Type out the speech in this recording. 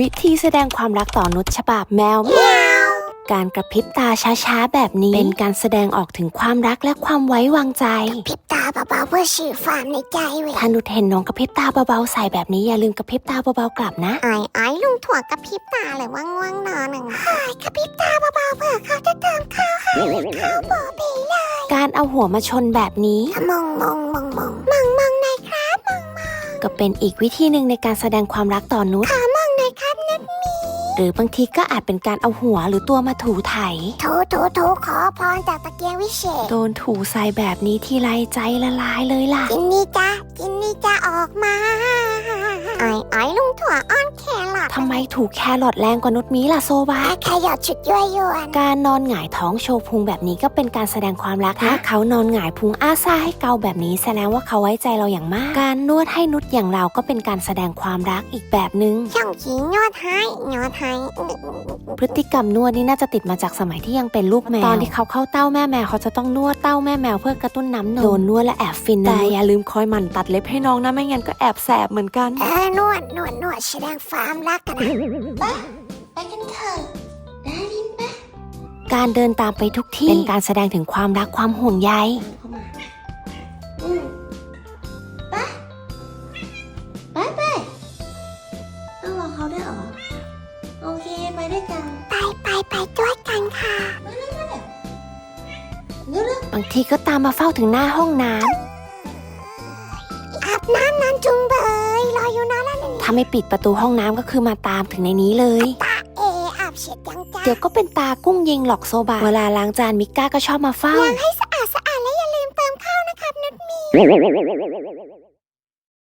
วิธีแสดงความรักต่อนุชฉบับแมว การกระพริบตาช้าๆ แบบนี้ เป็นการแสดงออกถึงความรักและความไว้วางใจ พริบตาเบาๆเพื่อสื่อความในใจเว้ยถ้านุชเห็นน้องกระพริบตาเบาๆใส่แบบนี้อย่าลืมกระพริบตาเบาๆกลับนะ ไอ้ไอ้ลุงถั่วกระพริบตาหรือว่าง่วงนอนหนึ่งไอ้กระพริบตาเบาๆเพื่อเขาจะเติมข้าวให้ข้าวโบบีเลยการเอาหัวมาชนแบบนี้ มองมองมองมองมองมองในอยครับมองมองก็เป็นอีกวิธีหนึ่งในการแสดงความรักต่อนุชขาม หรือบางทีก็อาจเป็นการเอาหัวหรือตัวมาถูไถ ถูถูถูขอพรจากตะเกียงวิเศษ โดนถูใส่แบบนี้ทีไรใจละลายเลยล่ะ จินนี่จ้าจินนี่จ้าออกมาไอ้ไอ้ลุงถั่วอ้อนแค ททำไมถูกแครอทแรงกว่านุชมีล่ะโซบาไอ้ขยอดชุดยั่วยวน การนอนหงายท้องโชว์พุงแบบนี้ก็เป็นการแสดงความรักถ้าเขานอนหงายพุงอ้าซ่าให้เกาแบบนี้แสดงว่าเขาไว้ใจเราอย่างมาก การนวดให้นุชอย่างเราก็เป็นการแสดงความรักอีกแบบหนึง่งช่องขียอดให้ยอดให้พฤติกรรมนวดนี่น่าจะติดมาจากสมัยที่ยังเป็นลูกแมวตอนที่เขาเข้าเต้าแม่แมวเขาจะต้องนวดเต้าแม่แมวเพื่อกระตุ้นน้ำนมโดนนวดและแอบฟินนะแต่อย่าลืมคอยหมั่นตัดเล็บให้น้องนะไม่งั้นก็แอบแสบเหมือนกันเออนวดนวดนวดแสดงความรักกันนะไปกันเถอะได้ยินปะการเดินตามไปทุกที่เป็นการแสดงถึงความรักความห่วงใย เข้ามาอืมไปไปไปต้องรอเขาด้วยเหรอ โอเคไปด้วยกัน ไปไปไปด้วยกันค่ะมาเลยมาเลยเร็วเร็วบางทีก็ตามมาเฝ้าถึงหน้าห้องน้ำ อาบน้ำนานจุงเบยรออยู่นานแล้วนี่ ถ้าไม่ปิดประตูห้องน้ำก็คือมาตามถึงในนี้เลย ตาเออาบเสร็จยังจ้าเดี๋ยวก็เป็นตากุ้งยิงหลอกโซบะเวลาล้างจานมิก้าก็ชอบมาเฝ้า ล้างให้สะอาดสะอาดและอย่าลืมเติมข้าวนะครับนุชมี